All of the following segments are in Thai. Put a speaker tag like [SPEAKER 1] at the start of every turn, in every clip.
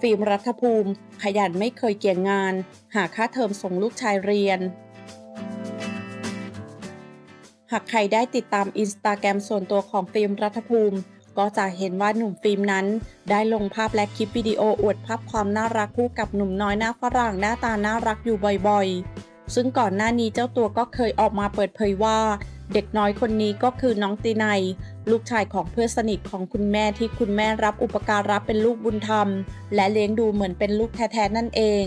[SPEAKER 1] ฟิล์มรัฐภูมิ ขยันไม่เคยเกี่ยงงาน หาค่าเทอมส่งลูกชายเรียน หากใครได้ติดตามอินสตาแกรมส่วนตัวของฟิล์มรัฐภูมิ ก็จะเห็นว่าหนุ่มฟิล์มนั้น ได้ลงภาพและคลิปวิดีโออวดภาพความน่ารักคู่กับหนุ่มน้อยหน้าฝรั่งหน้าตาน่ารักอยู่บ่อยๆซึ่งก่อนหน้านี้เจ้าตัวก็เคยออกมาเปิดเผยว่า เด็กน้อยคนนี้ก็คือน้องตีไนลูกชายของเพื่อนสนิทของคุณแม่ที่คุณแม่รับอุปการะเป็นลูกบุญธรรม และเลี้ยงดูเหมือนเป็นลูกแท้ๆนั่นเอง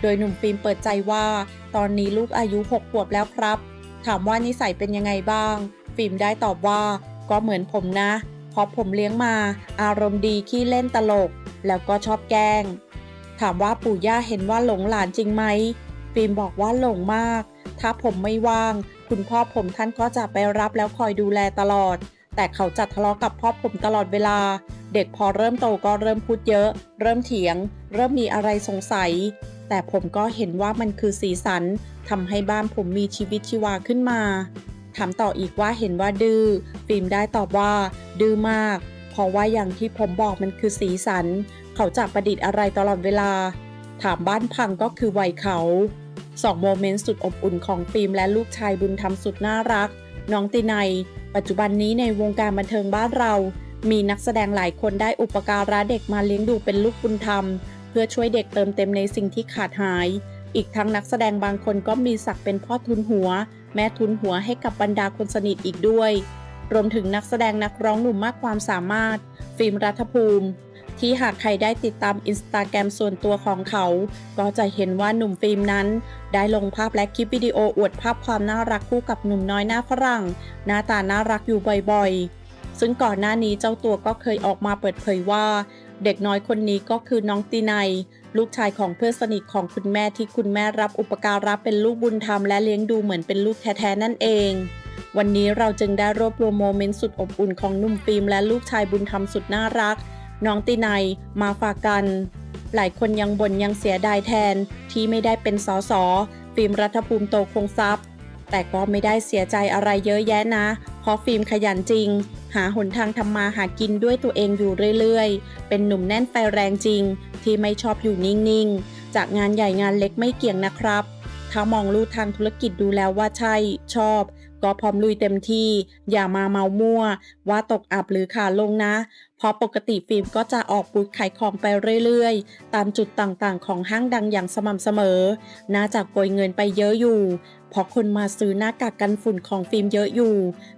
[SPEAKER 1] โดยหนุ่มฟิล์มเปิดใจว่า ตอนนี้ลูกอายุ6ขวบแล้วครับ ถามว่านิสัยเป็นยังไงบ้าง ฟิล์มได้ตอบว่า ก็เหมือนผมนะเพราะผมเลี้ยงมา อารมณ์ดีขี้เล่นตลก แล้วก็ชอบแกล้ง ถามว่าปู่ย่าเห็นว่าหลงหลานจริงไหม ฟิล์มบอกว่าหลงมาก ถ้าผมไม่ว่าง คุณพ่อผมท่านก็จะไปรับแล้วคอยดูแลตลอด แต่เขาจัดทะเลาะกับพ่อผมตลอดเวลา เด็กพอเริ่มโตก็เริ่มพูดเยอะ เริ่มเถียง เริ่มมีอะไรสงสัย แต่ผมก็เห็นว่ามันคือสีสันทำให้บ้านผมมีชีวิตชีวาขึ้นมาถามต่ออีกว่าเห็นว่าดื้อฟิล์มได้ตอบว่า ดื้อมาก เพราะว่าอย่างที่ผมบอกมันคือสีสัน เขาจะประดิษฐ์อะไรตลอดเวลา ถามบ้านพังก็คือวัยเขา สองโมเมนต์สุดอบอุ่นของฟิล์มและลูกชายบุญธรรมสุดน่ารัก น้องตินัยปัจจุบันนี้ในวงการบันเทิงบ้านเรา มีนักแสดงหลายคนได้อุปการะเด็กมาเลี้ยงดูเป็นลูกบุญธรรม เพื่อช่วยเด็กเติมเต็มในสิ่งที่ขาดหาย อีกทั้งนักแสดงบางคนก็มีศักดิ์เป็นพ่อทุนหัว แม่ทุนหัวให้กับบรรดาคนสนิทอีกด้วย รวมถึงนักแสดงนักร้องหนุ่มมากความสามารถ ฟิล์มรัฐภูมิ ที่หากใครได้ติดตามอินสตาแกรมส่วนตัวของเขา ก็จะเห็นว่าหนุ่มฟิล์มนั้น ได้ลงภาพและคลิปวิดีโออวดภาพความน่ารักคู่กับหนุ่มน้อยหน้าฝรั่ง หน้าตาน่ารักอยู่บ่อยๆ ซึ่งก่อนหน้านี้เจ้าตัวก็เคยออกมาเปิดเผยว่า เด็กน้อยคนนี้ก็คือน้องตีไนลูกชายของเพื่อนสนิทของคุณแม่ที่คุณแม่รับอุปการะเป็นลูกบุญธรรมและเลี้ยงดูเหมือนเป็นลูกแท้ๆนั่นเอง วันนี้เราจึงได้รวบรวมโมเมนต์สุดอบอุ่นของหนุ่มฟิล์มและลูกชายบุญธรรมสุดน่ารัก น้องตีไนมาฝากกัน หลายคนยังบ่นยังเสียดายแทนที่ไม่ได้เป็นสอสอฟิล์มรัฐภูมิโตคงทรัพย์ แต่ก็ไม่ได้เสียใจอะไรเยอะแยะนะ เพราะฟิล์มขยันจริง หาหนทางทำมาหากินด้วยตัวเองอยู่เรื่อยๆ เป็นหนุ่มแน่นไฟแรงจริง ที่ไม่ชอบอยู่นิ่งๆ จากงานใหญ่งานเล็กไม่เกี่ยงนะครับ ถ้ามองลู่ทางธุรกิจดูแล้วว่าใช่ชอบ ก็พร้อมลุยเต็มที่ อย่ามาเมามั่ว ว่าตกอับหรือขาลงนะ เพราะปกติฟิล์มก็จะออกบูธขายของไปเรื่อยๆ ตามจุดต่างๆ ของห้างดังอย่างสม่ำเสมอ น่าจะโกยเงินไปเยอะอยู่ เพราะคนมาซื้อหน้ากากกันฝุ่นของฟิล์มเยอะอยู่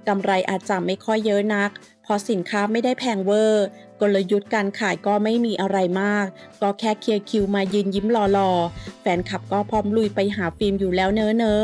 [SPEAKER 1] กำไรอาจจะไม่ค่อยเยอะนัก เพราะสินค้าไม่ได้แพงเวอร์กลยุทธ์การขายก็ไม่มีอะไรมาก ก็แค่เคลียร์คิวมายืนยิ้มหล่อๆ แฟนคลับก็พร้อมลุยไปหาฟิล์มอยู่แล้วเนอะเนอะ